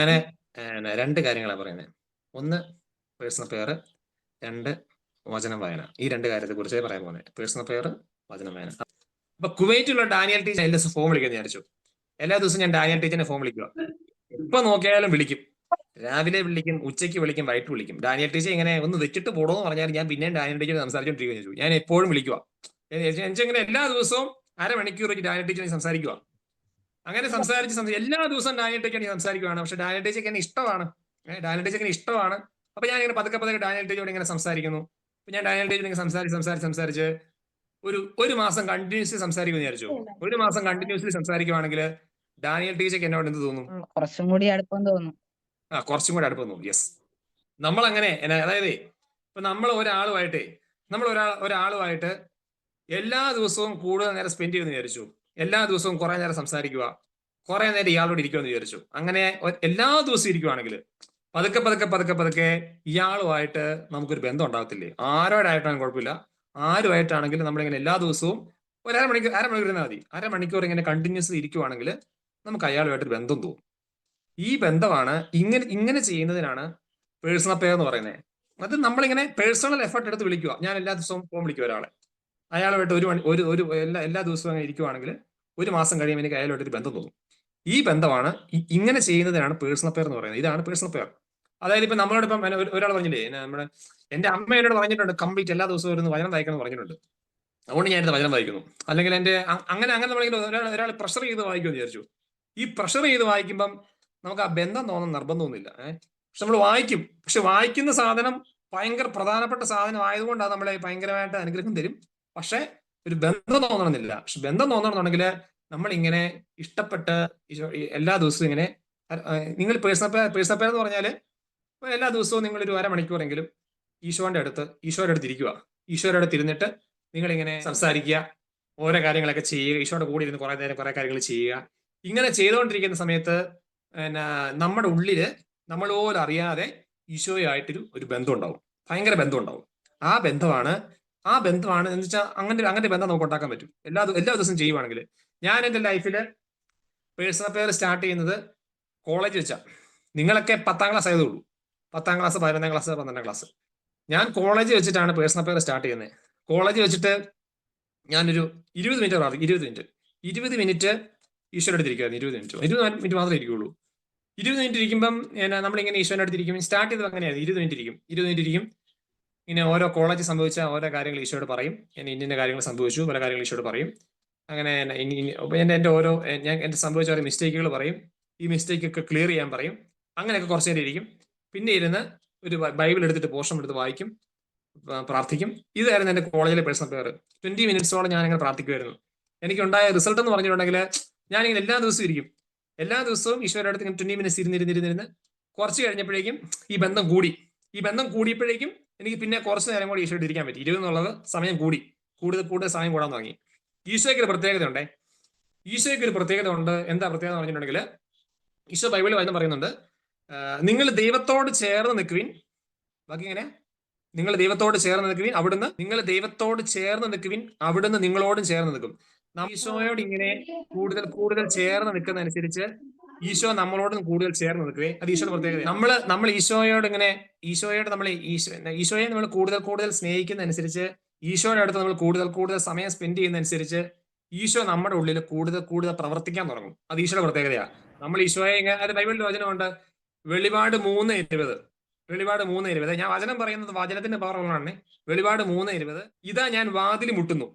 ഞാൻ രണ്ട് കാര്യങ്ങളാണ് പറയുന്നത് ഒന്ന് പേഴ്സണൽ പെയർ രണ്ട് വചനം വായന. ഈ രണ്ട് കാര്യത്തെ കുറിച്ച് പറയാൻ പോകുന്നത് പേഴ്സണൽ പെയർ വചനം വായന. അപ്പൊ കുവൈറ്റിലുള്ള ഡാനിയൽ ടീച്ചർ എല്ലാ ദിവസം ഫോൺ വിളിക്കാൻ വിചാരിച്ചു. എല്ലാ ദിവസവും ഞാൻ ഡാനിയൽ ടീച്ചറിനെ ഫോം വിളിക്കുക ഇപ്പൊ നോക്കിയാലും വിളിക്കും. രാവിലെ വിളിക്കും ഉച്ചയ്ക്ക് വിളിക്കും വൈകിട്ട് വിളിക്കും. ഡാനിയൽ ടീച്ചർ ഇങ്ങനെ ഒന്ന് വെച്ചിട്ട് പോടോ എന്ന് പറഞ്ഞാൽ ഞാൻ പിന്നെയും ഡാനിയൽ ടീച്ചർ സംസാരിച്ചോണ്ടിരിക്കുകയും ചെയ്തു ഞാൻ എപ്പോഴും വിളിക്കുക എനിക്ക് എല്ലാ ദിവസവും അരമണിക്കൂർ വെച്ച് ഡാനിയൽ ടീച്ചറിനെ സംസാരിക്കുക അങ്ങനെ സംസാരിച്ച് സംസാരിച്ച് എല്ലാ ദിവസവും ഡാനിയൽ എനിക്ക് സംസാരിക്കുകയാണ് പക്ഷെ ഡാനിയൽ എനിക്ക് എന്നെ ഇഷ്ടമാണ്. ഡാനിയൽ എനിക്ക് ഇഷ്ടമാണ്. അപ്പൊ ഞാൻ ഇങ്ങനെ പതുക്കെ പതുക്കെ ഡാനിയൽ ഇങ്ങനെ സംസാരിക്കുന്നു. അപ്പൊ ഞാൻ ഡാനിയൽ ഇങ്ങനെ സംസാരിച്ച് സംസാരിച്ച് സംസാരിച്ച് ഒരു ഒരു മാസം കണ്ടിന്യൂസ്ലി സംസാരിക്കുമെന്ന് വിചാരിച്ചു? ഒരു മാസം കണ്ടിന്യൂസ്ലി സംസാരിക്കുവാണെങ്കിൽ ഡാനിയൽ ടീച്ചർക്ക് എന്നോട് എന്ത് തോന്നും? കുറച്ചും കൂടി അടുപ്പം തോന്നും. ആ കുറച്ചും കൂടി അടുപ്പം തോന്നും. യെസ് നമ്മൾ അങ്ങനെ അതായത് ഇപ്പൊ നമ്മൾ ഒരാളുമായിട്ടേ നമ്മൾ ഒരാൾ ഒരാളുമായിട്ട് എല്ലാ ദിവസവും കൂടുതൽ നേരം സ്പെൻഡ് ചെയ്യുമെന്ന് വിചാരിച്ചു? എല്ലാ ദിവസവും കുറെ നേരം സംസാരിക്കുക. കുറെ നേരം ഇയാളോട് ഇരിക്കുമെന്ന് വിചാരിച്ചു. അങ്ങനെ എല്ലാ ദിവസവും ഇരിക്കുവാണെങ്കിൽ പതുക്കെ പതുക്കെ പതുക്കെ പതുക്കെ ഇയാളുമായിട്ട് നമുക്കൊരു ബന്ധം ഉണ്ടാകത്തില്ലേ? ആരോടായിട്ടാണ് കുഴപ്പമില്ല. ആരുമായിട്ടാണെങ്കിലും നമ്മളിങ്ങനെ എല്ലാ ദിവസവും ഒരു അരമണിക്കൂർ അരമണിക്കൂർ ഇരുന്നാൽ മതി. അരമണിക്കൂർ ഇങ്ങനെ കണ്ടിന്യൂസ് ഇരിക്കുവാണെങ്കിൽ നമുക്ക് അയാളുമായിട്ടൊരു ബന്ധം തോന്നും. ഈ ബന്ധമാണ് ഇങ്ങനെ ഇങ്ങനെ ചെയ്യുന്നതിനാണ് പേഴ്സണൽ പേ എന്ന് പറയുന്നത്. അത് നമ്മളിങ്ങനെ പേഴ്സണൽ എഫർട്ട് എടുത്ത് വിളിക്കുക. ഞാൻ എല്ലാ ദിവസവും ഫോൺ വിളിക്കുക ഒരാളെ. അയാളുമായിട്ട് ഒരു മണി ഒരു ഒരു എല്ലാ എല്ലാ ദിവസവും അങ്ങനെ ഇരിക്കുവാണെങ്കിൽ ഒരു മാസം കഴിയുമ്പോൾ എനിക്ക് അയാളുമായിട്ട് ഒരു ബന്ധം തോന്നും. ഈ ബന്ധമാണ് ഇങ്ങനെ ചെയ്യുന്നതിനാണ് പേഴ്സണൽ പേർ എന്ന് പറയുന്നത്. ഇതാണ് പേഴ്സണൽ പേർ അതായത് ഇപ്പൊ നമ്മളോട് ഇപ്പം ഒരാൾ പറഞ്ഞില്ലേ നമ്മുടെ എന്റെ അമ്മ എന്നോട് പറഞ്ഞിട്ടുണ്ട് കംപ്ലീറ്റ് എല്ലാ ദിവസവും ഒരു വചനം വായിക്കണം എന്ന് പറഞ്ഞിട്ടുണ്ട്. അതുകൊണ്ട് ഞാൻ എന്റെ വചനം വായിക്കുന്നു. അല്ലെങ്കിൽ എന്റെ അങ്ങനെ അങ്ങനെ നമ്മളിങ്ങനെ ഒരാൾ ഒരാൾ പ്രഷർ ചെയ്ത് വായിക്കുമെന്ന് വിചാരിച്ചു. ഈ പ്രഷർ ചെയ്ത് വായിക്കുമ്പം നമുക്ക് ആ ബന്ധം തോന്നുന്ന നിർബന്ധമൊന്നുമില്ല. ഏഹ് പക്ഷെ നമ്മൾ വായിക്കും. പക്ഷെ വായിക്കുന്ന സാധനം ഭയങ്കര പ്രധാനപ്പെട്ട സാധനം ആയതുകൊണ്ട് അത് നമ്മളെ ഭയങ്കരമായിട്ട് അനുഗ്രഹം തരും. പക്ഷെ ഒരു ബന്ധം തോന്നണമെന്നില്ല. പക്ഷെ ബന്ധം തോന്നണമെന്നുണ്ടെങ്കിൽ നമ്മൾ ഇങ്ങനെ ഇഷ്ടപ്പെട്ട് എല്ലാ ദിവസവും ഇങ്ങനെ നിങ്ങൾ പേഴ്സണൽ പേഴ്സണൽ പേർ എന്ന് പറഞ്ഞാൽ എല്ലാ ദിവസവും നിങ്ങൾ ഒരു അരമണിക്കൂറെങ്കിലും ഈശോന്റെ അടുത്ത് ഈശോയുടെ അടുത്ത് ഇരിക്കുക. ഈശോയുടെ അടുത്ത് ഇരുന്നിട്ട് നിങ്ങൾ ഇങ്ങനെ സംസാരിക്കുക ഓരോ കാര്യങ്ങളൊക്കെ ചെയ്യുക ഈശോയുടെ കൂടെ ഇരുന്ന് കുറെ നേരം കുറെ കാര്യങ്ങൾ ചെയ്യുക. ഇങ്ങനെ ചെയ്തുകൊണ്ടിരിക്കുന്ന സമയത്ത് പിന്നെ നമ്മുടെ ഉള്ളിൽ നമ്മൾ പോലും അറിയാതെ ഈശോയായിട്ടൊരു ഒരു ബന്ധം ഉണ്ടാവും. ഭയങ്കര ബന്ധം ഉണ്ടാവും. ആ ബന്ധമാണ് ആ ബന്ധമാണ് എന്ന് വെച്ചാൽ അങ്ങനെ അങ്ങനത്തെ അങ്ങനെ ബന്ധം നമുക്ക് ഉണ്ടാക്കാൻ പറ്റും. എല്ലാ എല്ലാ ദിവസവും ചെയ്യുവാണെങ്കിൽ. ഞാൻ എന്റെ ലൈഫിൽ പേഴ്സണൽ പേർ സ്റ്റാർട്ട് ചെയ്യുന്നത് കോളേജ് വെച്ചാൽ നിങ്ങളൊക്കെ പത്താം ക്ലാസ് ആയതേ ഉള്ളൂ. പത്താം ക്ലാസ് പതിനൊന്നാം ക്ലാസ് പന്ത്രണ്ടാം ക്ലാസ് ഞാൻ കോളേജ് വെച്ചിട്ടാണ് പേഴ്സണൽ പേർ സ്റ്റാർട്ട് ചെയ്യുന്നത് കോളേജ് വെച്ചിട്ട് ഞാനൊരു ഇരുപത് മിനിറ്റ് പറഞ്ഞു ഇരുപത് മിനിറ്റ് ഇരുപത് മിനിറ്റ് ഈശ്വരൻ അടുത്തിരിക്കുമായിരുന്നു ഇരുപത് മിനിറ്റ് ഇരുപത് മിനിറ്റ് മാത്രമേ ഇരിക്കുകയുള്ളൂ ഇരുപത് മിനിറ്റ് ഇരിക്കുമ്പം നമ്മളിങ്ങനെ ഈശ്വരൻ അടുത്തിരിക്കും സ്റ്റാർട്ട് ചെയ്തത് അങ്ങനെയായിരുന്നു. ഇരുപത് മിനിറ്റ് ഇരിക്കും. ഇരുപത് മിനിറ്റ് ഇരിക്കും. ഇങ്ങനെ ഓരോ കോളേജ് സംഭവിച്ച ഓരോ കാര്യങ്ങൾ ഈശോയോട് പറയും. ഇനി ഇന്ന കാര്യങ്ങൾ സംഭവിച്ചു പല കാര്യങ്ങൾ ഈശോയോട് പറയും. അങ്ങനെ എന്റെ ഇനി ഇനി- എന്റെ ഓരോ ഞാൻ എന്റെ സംഭവിച്ച ഓരോ മിസ്റ്റേക്കുകൾ പറയും. ഈ മിസ്റ്റേക്ക് ഒക്കെ ക്ലിയർ ചെയ്യാൻ പറയും. അങ്ങനെയൊക്കെ കുറച്ച് നേരം ഇരിക്കും. പിന്നെ ഇരുന്ന് ഒരു ബൈബിൾ എടുത്തിട്ട് പോഷൻ എടുത്ത് വായിക്കും പ്രാർത്ഥിക്കും. ഇതായിരുന്നു എന്റെ കോളേജിലെ പേഴ്സണൽ പേർ ട്വന്റി മിനിറ്റ്സോളം ഞാൻ അങ്ങനെ പ്രാർത്ഥിക്കുമായിരുന്നു എനിക്കുണ്ടായ റിസൾട്ട് എന്ന് പറഞ്ഞിട്ടുണ്ടെങ്കിൽ ഞാനിങ്ങനെ എല്ലാ ദിവസവും ഇരിക്കും. എല്ലാ ദിവസവും ഈശോയുടെ അടുത്ത് ട്വന്റി മിനിറ്റ്സ് ഇരുന്നിരുന്നിരുന്നിരുന്ന് കുറച്ച് കഴിഞ്ഞപ്പോഴേക്കും ഈ ബന്ധം കൂടി. ഈ ബന്ധം കൂടിയപ്പോഴേക്കും എനിക്ക് പിന്നെ കുറച്ച് നേരം കൂടി ഈശോയുടെ ഇരിക്കാൻ പറ്റി. ഇരുപത് എന്നുള്ളത് സമയം കൂടി. കൂടുതൽ കൂടുതൽ സമയം കൂടാൻ തുടങ്ങി. ഈശോയ്ക്ക് ഒരു പ്രത്യേകത ഉണ്ടേ. ഈശോയ്ക്ക് ഒരു പ്രത്യേകത ഉണ്ട്. എന്താ പ്രത്യേകത എന്ന് പറഞ്ഞിട്ടുണ്ടെങ്കിൽ ഈശോ ബൈബിളിൽ വരുന്ന പറയുന്നുണ്ട് നിങ്ങൾ ദൈവത്തോട് ചേർന്ന് നിൽക്കുവിൻ. ബാക്കി എങ്ങനെ? നിങ്ങൾ ദൈവത്തോട് ചേർന്ന് നിൽക്കുവിൻ അവിടുന്ന് നിങ്ങൾ ദൈവത്തോട് ചേർന്ന് നിൽക്കുവിൻ അവിടുന്ന് നിങ്ങളോടും ചേർന്ന് നിൽക്കും. ഈശോയോട് ഇങ്ങനെ കൂടുതൽ കൂടുതൽ ചേർന്ന് നിൽക്കുന്നതനുസരിച്ച് ഈശോ നമ്മളോടും കൂടുതൽ ചേർന്ന് നിൽക്കുകയും അത് ഈശോയുടെ പ്രത്യേകത. നമ്മൾ നമ്മൾ ഈശോയോട് ഇങ്ങനെ ഈശോയോട് നമ്മൾ ഈശോ ഈശോയെ നമ്മൾ കൂടുതൽ കൂടുതൽ സ്നേഹിക്കുന്ന അനുസരിച്ച് ഈശോയുടെ അടുത്ത് നമ്മൾ കൂടുതൽ കൂടുതൽ സമയം സ്പെൻഡ് ചെയ്യുന്ന അനുസരിച്ച് ഈശോ നമ്മുടെ ഉള്ളിൽ കൂടുതൽ കൂടുതൽ പ്രവർത്തിക്കാൻ തുടങ്ങും. അത് ഈശോയുടെ പ്രത്യേകതയാണ് നമ്മൾ ഈശോയെ ഇങ്ങനെ അത് ബൈബിളിൽ വചനമുണ്ട്. വെളിപാട് മൂന്ന് ഇരുപത്. വെളിപാട് മൂന്ന് ഇരുപത്. ഞാൻ വചനം പറയുന്നത് വചനത്തിന്റെ പവറുകളാണ് വെളിപാട് മൂന്ന് ഇരുപത്. ഇതാ ഞാൻ വാതിൽ മുട്ടുന്നു.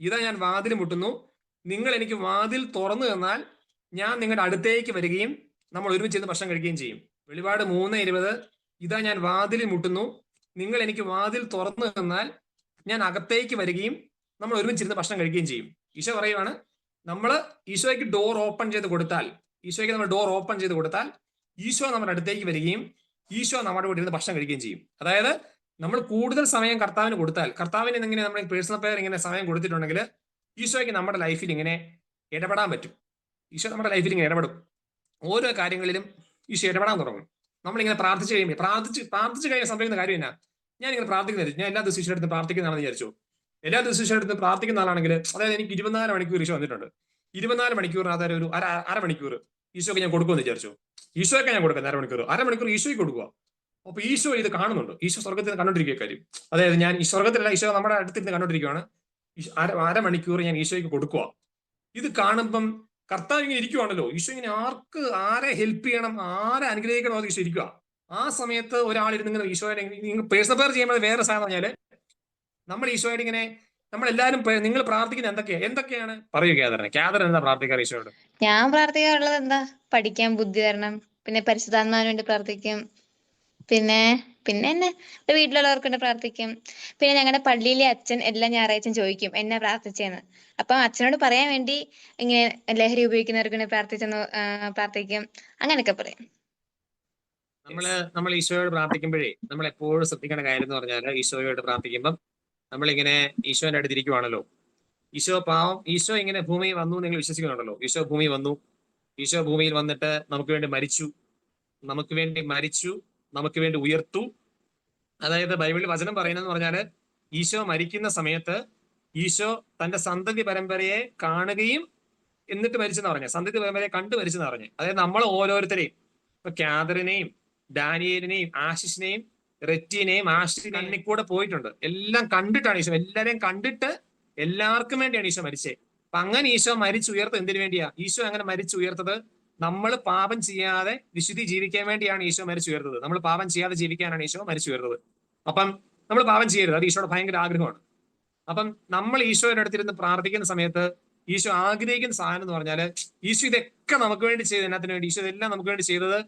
ഇതാ ഞാൻ വാതിൽ മുട്ടുന്നു. നിങ്ങൾ എനിക്ക് വാതിൽ തുറന്നു തന്നാൽ ഞാൻ നിങ്ങളുടെ അടുത്തേക്ക് വരികയും നമ്മൾ ഒരുമിച്ച് ഇരുന്ന് ഭക്ഷണം കഴിക്കുകയും ചെയ്യും. വെളിപാട് മൂന്ന് ഇരുപത്. ഇതാ ഞാൻ വാതിൽ മുട്ടുന്നു. നിങ്ങൾ എനിക്ക് വാതിൽ തുറന്നു തന്നാൽ ഞാൻ അകത്തേക്ക് വരികയും നമ്മൾ ഒരുമിച്ചിരുന്ന് ഭക്ഷണം കഴിക്കുകയും ചെയ്യും. ഈശോ പറയുവാണ് നമ്മൾ ഈശോയ്ക്ക് ഡോർ ഓപ്പൺ ചെയ്ത് കൊടുത്താൽ ഈശോയ്ക്ക് നമ്മൾ ഡോർ ഓപ്പൺ ചെയ്ത് കൊടുത്താൽ ഈശോ നമ്മുടെ അടുത്തേക്ക് വരികയും ഈശോ നമ്മുടെ കൂടെ ഇരുന്ന് ഭക്ഷണം കഴിക്കുകയും ചെയ്യും. അതായത് നമ്മൾ കൂടുതൽ സമയം കർത്താവിന് കൊടുത്താൽ കർത്താവിന് ഇങ്ങനെ നമ്മൾ പേഴ്സണൽ പെയർ ഇങ്ങനെ സമയം കൊടുത്തിട്ടുണ്ടെങ്കിൽ ഈശോയ്ക്ക് നമ്മുടെ ലൈഫിൽ ഇങ്ങനെ ഇടപെടാൻ പറ്റും. ഈശോ നമ്മുടെ ലൈഫിൽ ഇങ്ങനെ ഇടപെടും. ഓരോ കാര്യങ്ങളിലും ഈശോ ഇടപെടാൻ തുടങ്ങും. നമ്മളിങ്ങനെ പ്രാർത്ഥിച്ച് കഴിയുമ്പോൾ പ്രാർത്ഥിച്ച് പ്രാർത്ഥിച്ച് കഴിയാൻ സംഭവിക്കുന്ന കാര്യം എന്നാ? ഞാൻ ഇങ്ങനെ പ്രാർത്ഥിക്കുന്നത് ഞാൻ എല്ലാ ദിവസവും എടുത്ത് പ്രാർത്ഥിക്കുന്നതാണെന്ന് വിചാരിച്ചു. എല്ലാ ദിവസവും എടുത്ത് പ്രാർത്ഥിക്കുന്ന ആളാണെങ്കിൽ അതായത് എനിക്ക് ഇരുപത്തിനാല് മണിക്കൂർ ഈശോ വന്നിട്ടുണ്ട്. ഇരുപത്തിനാല് മണിക്കൂറിനകത്ത് ഒരു അര അരമണിക്കൂർ ഈശോയ്ക്ക് ഞാൻ കൊടുക്കുമെന്ന് വിചാരിച്ചു. ഈശോയ്ക്ക് ഞാൻ കൊടുക്കാം അരമണിക്കൂർ അരമണിക്കൂർ ഈശോയ്ക്ക് കൊടുക്കുക അപ്പൊ ഈശോ ഇത് കാണുന്നുണ്ട്. ഈശോ സ്വർഗത്തിൽ നിന്ന് കണ്ടോണ്ടിരിക്കുക കാര്യം. അതായത് ഞാൻ ഈ സ്വർഗത്തിലല്ല ഈശോ നമ്മുടെ അടുത്തിരുന്ന് കണ്ടോണ്ടിരിക്കുകയാണ് അര അരമണിക്കൂർ ഞാൻ ഈശോയ്ക്ക് കൊടുക്കുക ഇത് കാണുമ്പം കർത്താവ് ഇങ്ങനെ ഇരിക്കുവാണല്ലോ. ഈശോ ഇങ്ങനെ ആർക്ക് ആരെ ഹെൽപ്പ് ചെയ്യണം ആരെ അനുഗ്രഹിക്കണം അത് ഈശോ ഇരിക്കുക ആ സമയത്ത് ഒരാൾ ഇരുന്ന് ഈശോയുടെ നിങ്ങൾ പേഴ്സണൽ പേർ ചെയ്യുമ്പോൾ വേറെ സാധനം പറഞ്ഞാൽ നമ്മൾ ഈശോയോട് ഇങ്ങനെ നമ്മളെല്ലാരും നിങ്ങൾ പ്രാർത്ഥിക്കുന്നത് എന്തൊക്കെയാ? എന്തൊക്കെയാണ്? പറയൂ കേദറിനെ കേദറൻ എന്താ പ്രാർത്ഥിക്കാറ് ഈശോയോട്? ഞാൻ പ്രാർത്ഥിക്കാറുള്ളത് എന്താ? പഠിക്കാൻ ബുദ്ധി തരണം പിന്നെ പരിശുദ്ധാത്മാവിന് വേണ്ടി പ്രാർത്ഥിക്കും പിന്നെ പിന്നെ എന്നെ വീട്ടിലുള്ളവർക്ക് വേണ്ടി പ്രാർത്ഥിക്കും. പിന്നെ ഞങ്ങളുടെ പള്ളിയിലെ അച്ഛൻ എല്ലാ ഞായറാഴ്ചയും ചോദിക്കും എന്നെ പ്രാർത്ഥിച്ചേന്ന്? അപ്പം അച്ഛനോട് പറയാൻ വേണ്ടി ഇങ്ങനെ ലഹരി ഉപയോഗിക്കുന്നവർക്ക് വേണ്ടി പ്രാർത്ഥിച്ചെന്ന് പ്രാർത്ഥിക്കും. അങ്ങനെയൊക്കെ പറയും. നമ്മൾ നമ്മൾ ഈശോയോട് പ്രാർത്ഥിക്കുമ്പോഴേ നമ്മൾ എപ്പോഴും ശ്രദ്ധിക്കേണ്ട കാര്യം എന്ന് പറഞ്ഞാൽ ഈശോയോട് പ്രാർത്ഥിക്കുമ്പം നമ്മളിങ്ങനെ ഈശോന്റെ അടുത്തിരിക്കുവാണല്ലോ ഈശോ പാവം ഈശോ ഇങ്ങനെ ഭൂമിയിൽ വന്നു നിങ്ങൾ വിശ്വസിക്കുന്നുണ്ടല്ലോ. ഈശോ ഭൂമി വന്നു. ഈശോ ഭൂമിയിൽ വന്നിട്ട് നമുക്ക് വേണ്ടി മരിച്ചു. നമുക്ക് വേണ്ടി മരിച്ചു. നമുക്ക് വേണ്ടി ഉയർത്തു. അതായത് ബൈബിളിൽ വചനം പറയുന്നതെന്ന് പറഞ്ഞാൽ ഈശോ മരിക്കുന്ന സമയത്ത് ഈശോ തന്റെ സന്തതി പരമ്പരയെ കാണുകയും എന്നിട്ട് മരിച്ചെന്ന് പറഞ്ഞു. സന്തതി പരമ്പരയെ കണ്ടു മരിച്ചെന്ന് പറഞ്ഞു. അതായത് നമ്മൾ ഓരോരുത്തരെയും ഇപ്പൊ ക്യാദറിനെയും ഡാനിയേലിനെയും ആശിഷിനെയും റെറ്റിനെയും ആശി കണ്ണിൽ കൂടെ പോയിട്ടുണ്ട്. എല്ലാം കണ്ടിട്ടാണ് ഈശോ. എല്ലാരെയും കണ്ടിട്ട് എല്ലാവർക്കും വേണ്ടിയാണ് ഈശോ മരിച്ചേ അപ്പൊ അങ്ങനെ ഈശോ മരിച്ചുയർത്തത് എന്തിനു വേണ്ടിയാ? ഈശോ അങ്ങനെ മരിച്ചു മരിച്ചുയർത്തത് നമ്മൾ പാപം ചെയ്യാതെ വിശുദ്ധി ജീവിക്കാൻ വേണ്ടിയാണ് ഈശോ മരിച്ചു ഉയർന്നത്. നമ്മൾ പാപം ചെയ്യാതെ ജീവിക്കാനാണ് ഈശോ മരിച്ചു ഉയർന്നത്. അപ്പം നമ്മൾ പാപം ചെയ്യരുത്. അത് ഈശോയുടെ ഭയങ്കര ആഗ്രഹമാണ്. അപ്പം നമ്മൾ ഈശോയുടെ അടുത്തിരുന്ന് പ്രാർത്ഥിക്കുന്ന സമയത്ത് ഈശോ ആഗ്രഹിക്കുന്ന സാധനം എന്ന് പറഞ്ഞാൽ ഈശോ ഇതൊക്കെ നമുക്ക് വേണ്ടി ചെയ്ത് എന്നതിന് വേണ്ടി ഈശോ ഇതെല്ലാം നമുക്ക് വേണ്ടി ചെയ്തത്